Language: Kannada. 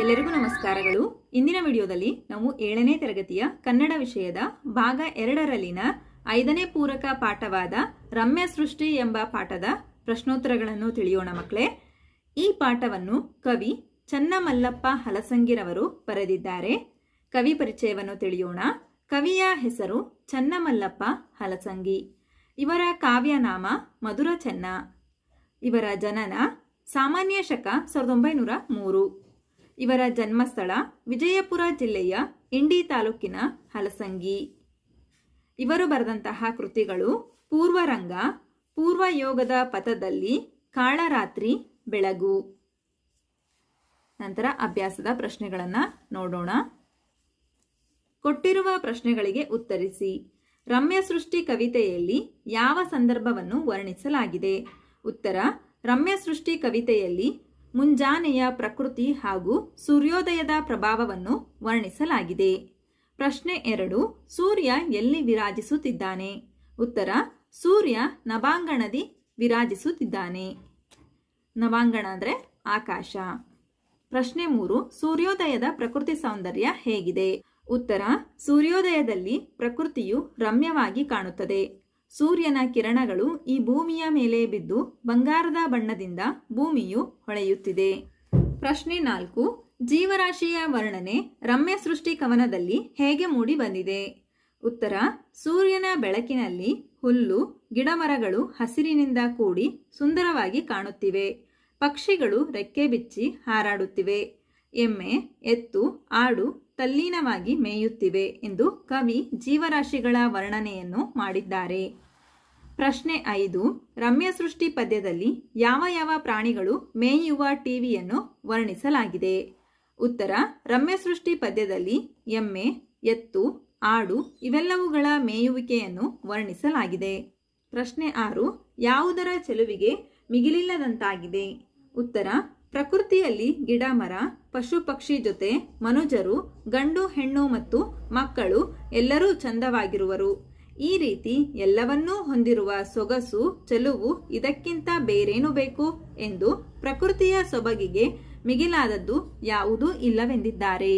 ಎಲ್ಲರಿಗೂ ನಮಸ್ಕಾರಗಳು. ಇಂದಿನ ವಿಡಿಯೋದಲ್ಲಿ ನಾವು ಏಳನೇ ತರಗತಿಯ ಕನ್ನಡ ವಿಷಯದ ಭಾಗ ಎರಡರಲ್ಲಿನ ಐದನೇ ಪೂರಕ ಪಾಠವಾದ ರಮ್ಯ ಸೃಷ್ಟಿ ಎಂಬ ಪಾಠದ ಪ್ರಶ್ನೋತ್ತರಗಳನ್ನು ತಿಳಿಯೋಣ ಮಕ್ಕಳೇ. ಈ ಪಾಠವನ್ನು ಕವಿ ಚನ್ನಮಲ್ಲಪ್ಪ ಹಲಸಂಗಿರವರು ಬರೆದಿದ್ದಾರೆ. ಕವಿ ಪರಿಚಯವನ್ನು ತಿಳಿಯೋಣ. ಕವಿಯ ಹೆಸರು ಚನ್ನಮಲ್ಲಪ್ಪ ಹಲಸಂಗಿ. ಇವರ ಕಾವ್ಯನಾಮ ಮಧುರ ಚೆನ್ನ. ಇವರ ಜನನ ಸಾಮಾನ್ಯ ಶಕ ಸಾವಿರದ ಒಂಬೈನೂರ ಮೂರು. ಇವರ ಜನ್ಮಸ್ಥಳ ವಿಜಯಪುರ ಜಿಲ್ಲೆಯ ಇಂಡಿ ತಾಲೂಕಿನ ಹಲಸಂಗಿ. ಇವರು ಬರೆದಂತಹ ಕೃತಿಗಳು ಪೂರ್ವರಂಗ, ಪೂರ್ವಯೋಗದ ಪಥದಲ್ಲಿ ಕಾಳರಾತ್ರಿ, ಬೆಳಗು. ನಂತರ ಅಭ್ಯಾಸದ ಪ್ರಶ್ನೆಗಳನ್ನು ನೋಡೋಣ. ಕೊಟ್ಟಿರುವ ಪ್ರಶ್ನೆಗಳಿಗೆ ಉತ್ತರಿಸಿ. ರಮ್ಯ ಸೃಷ್ಟಿ ಕವಿತೆಯಲ್ಲಿ ಯಾವ ಸಂದರ್ಭವನ್ನು ವರ್ಣಿಸಲಾಗಿದೆ? ಉತ್ತರ, ರಮ್ಯ ಸೃಷ್ಟಿ ಕವಿತೆಯಲ್ಲಿ ಮುಂಜಾನೆಯ ಪ್ರಕೃತಿ ಹಾಗೂ ಸೂರ್ಯೋದಯದ ಪ್ರಭಾವವನ್ನು ವರ್ಣಿಸಲಾಗಿದೆ. ಪ್ರಶ್ನೆ ಎರಡು, ಸೂರ್ಯ ಎಲ್ಲಿ ವಿರಾಜಿಸುತ್ತಿದ್ದಾನೆ? ಉತ್ತರ, ಸೂರ್ಯ ನವಾಂಗಣದಿ ವಿರಾಜಿಸುತ್ತಿದ್ದಾನೆ. ನವಾಂಗಣ ಅಂದರೆ ಆಕಾಶ. ಪ್ರಶ್ನೆ ಮೂರು, ಸೂರ್ಯೋದಯದ ಪ್ರಕೃತಿ ಸೌಂದರ್ಯ ಹೇಗಿದೆ? ಉತ್ತರ, ಸೂರ್ಯೋದಯದಲ್ಲಿ ಪ್ರಕೃತಿಯು ರಮ್ಯವಾಗಿ ಕಾಣುತ್ತದೆ. ಸೂರ್ಯನ ಕಿರಣಗಳು ಈ ಭೂಮಿಯ ಮೇಲೆ ಬಿದ್ದು ಬಂಗಾರದ ಬಣ್ಣದಿಂದ ಭೂಮಿಯು ಹೊಳೆಯುತ್ತಿದೆ. ಪ್ರಶ್ನೆ ನಾಲ್ಕು, ಜೀವರಾಶಿಯ ವರ್ಣನೆ ರಮ್ಯ ಸೃಷ್ಟಿ ಕವನದಲ್ಲಿ ಹೇಗೆ ಮೂಡಿ ಬಂದಿದೆ? ಉತ್ತರ, ಸೂರ್ಯನ ಬೆಳಕಿನಲ್ಲಿ ಹುಲ್ಲು, ಗಿಡಮರಗಳು ಹಸಿರಿನಿಂದ ಕೂಡಿ ಸುಂದರವಾಗಿ ಕಾಣುತ್ತಿವೆ. ಪಕ್ಷಿಗಳು ರೆಕ್ಕೆ ಬಿಚ್ಚಿ ಹಾರಾಡುತ್ತಿವೆ. ಎಮ್ಮೆ, ಎತ್ತು, ಆಡು ತಲ್ಲೀನವಾಗಿ ಮೇಯುತ್ತಿವೆ ಎಂದು ಕವಿ ಜೀವರಾಶಿಗಳ ವರ್ಣನೆಯನ್ನು ಮಾಡಿದ್ದಾರೆ. ಪ್ರಶ್ನೆ ಐದು, ರಮ್ಯ ಸೃಷ್ಟಿ ಪದ್ಯದಲ್ಲಿ ಯಾವ ಯಾವ ಪ್ರಾಣಿಗಳು ಮೇಯುವ ಟಿವಿಯನ್ನು ವರ್ಣಿಸಲಾಗಿದೆ? ಉತ್ತರ, ರಮ್ಯ ಸೃಷ್ಟಿ ಪದ್ಯದಲ್ಲಿ ಎಮ್ಮೆ, ಎತ್ತು, ಆಡು ಇವೆಲ್ಲವುಗಳ ಮೇಯುವಿಕೆಯನ್ನು ವರ್ಣಿಸಲಾಗಿದೆ. ಪ್ರಶ್ನೆ ಆರು, ಯಾವುದರ ಚೆಲುವಿಗೆ ಮಿಗಿಲಿಲ್ಲದಂತಾಗಿದೆ? ಉತ್ತರ ಪ್ರಕೃತಿಯಲ್ಲಿ ಗಿಡ ಮರ ಪಶು ಪಕ್ಷಿ ಜೊತೆ ಮನುಜರು, ಗಂಡು, ಹೆಣ್ಣು ಮತ್ತು ಮಕ್ಕಳು ಎಲ್ಲರೂ ಚಂದವಾಗಿರುವರು. ಈ ರೀತಿ ಎಲ್ಲವನ್ನೂ ಹೊಂದಿರುವ ಸೊಗಸು, ಚೆಲುವು ಇದಕ್ಕಿಂತ ಬೇರೇನು ಬೇಕು ಎಂದು ಪ್ರಕೃತಿಯ ಸೊಬಗಿಗೆ ಮಿಗಿಲಾದದ್ದು ಯಾವುದೂ ಇಲ್ಲವೆಂದಿದ್ದಾರೆ.